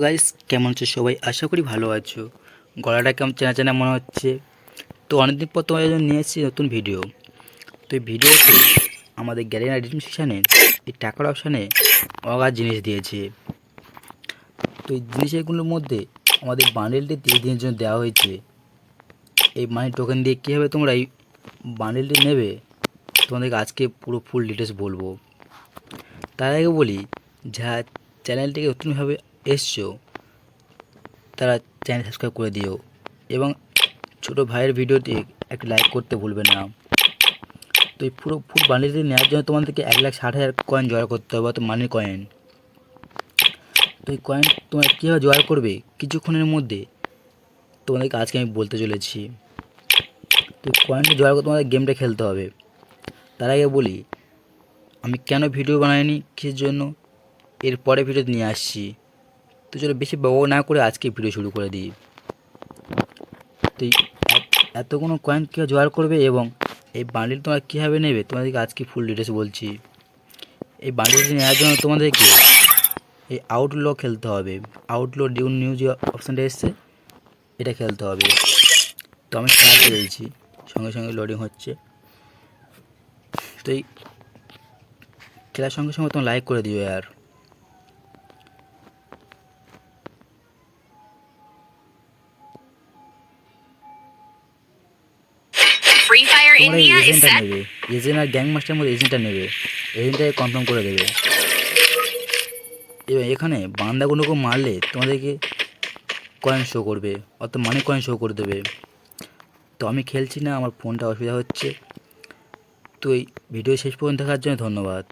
Guys কেমন আছো সবাই? আশা করি ভালো আছো। গলাটা কেমন চেনা চেনা মনে হচ্ছে? তো অনেকদিন পর তোমাদের জন্য নিয়ে এসেছি নতুন ভিডিও তো এই ভিডিওতে আমাদের গ্যালেরি রিডিম সেকশানে এই টাকার অপশানে অগাধ জিনিস দিয়েছে। তো এই জিনিসগুলোর মধ্যে আমাদের বান্ডেলটি তিরিশ দিনের জন্য দেওয়া হয়েছে। এই মানি টোকেন দিয়ে কীভাবে তোমরা এই বান্ডেলটি নেবে, তোমাদেরকে আজকে পুরো ফুল ডিটেলস বলব। তার আগে বলি, যারা চ্যানেলটিকে নতুনভাবে এসছো, তারা চ্যানেল সাবস্ক্রাইব করে দিও এবং ছোট ভাইয়ের ভিডিওটি একটা লাইক করতে ভুলবে না। তো এই পুরো ফুল বান্ডিলটি নেওয়ার জন্য তোমাদেরকে এক লাখ ষাট হাজার কয়েন জোগাড় করতে হবে, অর্থাৎ মানি কয়েন তো এই কয়েন তোমরা কীভাবে জোগাড় করবে? কিছুক্ষণের মধ্যে তোমাদেরকে আজকে আমি বলতে চলেছি। তো কয়েনটা জোগাড় করে তোমাদের গেমটা খেলতে হবে। তার আগে বলি, আমি কেন ভিডিও বানাইনি? কিসের জন্য? এর পরে ভিডিও নিয়ে আসছি। তো চলো বেশি বড় না করে আজকে ভিডিও শুরু করে দিই। তো এত- এতগুলো কয়েন কীভাবে জোগাড় করবে এবং এই বান্ডিল তোমরা কীভাবে নেবে? তোমাদেরকে আজকে ফুল ডিটেলস বলছি। এই বান্ডিলটি নেওয়ার জন্য তোমাদেরকে এই আউটলো খেলতে হবে। আউটলো ডিউ নিউ যে অপশানটা এসছে, এটা খেলতে হবে। তো আমি স্টার্ট করেছি সঙ্গে সঙ্গে লোডিং হচ্ছে। তো এই খেলার সঙ্গে সঙ্গে তোমার লাইক করে দিও আর। Free Fire India is. নেবে। এজেন্ট আর গ্যাং মাস্টারের মধ্যে এজেন্টটা নেবে। এজেন্টটাকে কনফার্ম করে দেবে। এবার এখানে বান্দাগুলোকে মারলে তোমাদেরকে কয়েন শো করবে অত মানি কয়েন শো করে দেবে। তো আমি খেলছি না আমার ফোনটা অসুবিধা হচ্ছে। তো এই ভিডিও শেষ পর্যন্ত দেখার জন্য ধন্যবাদ।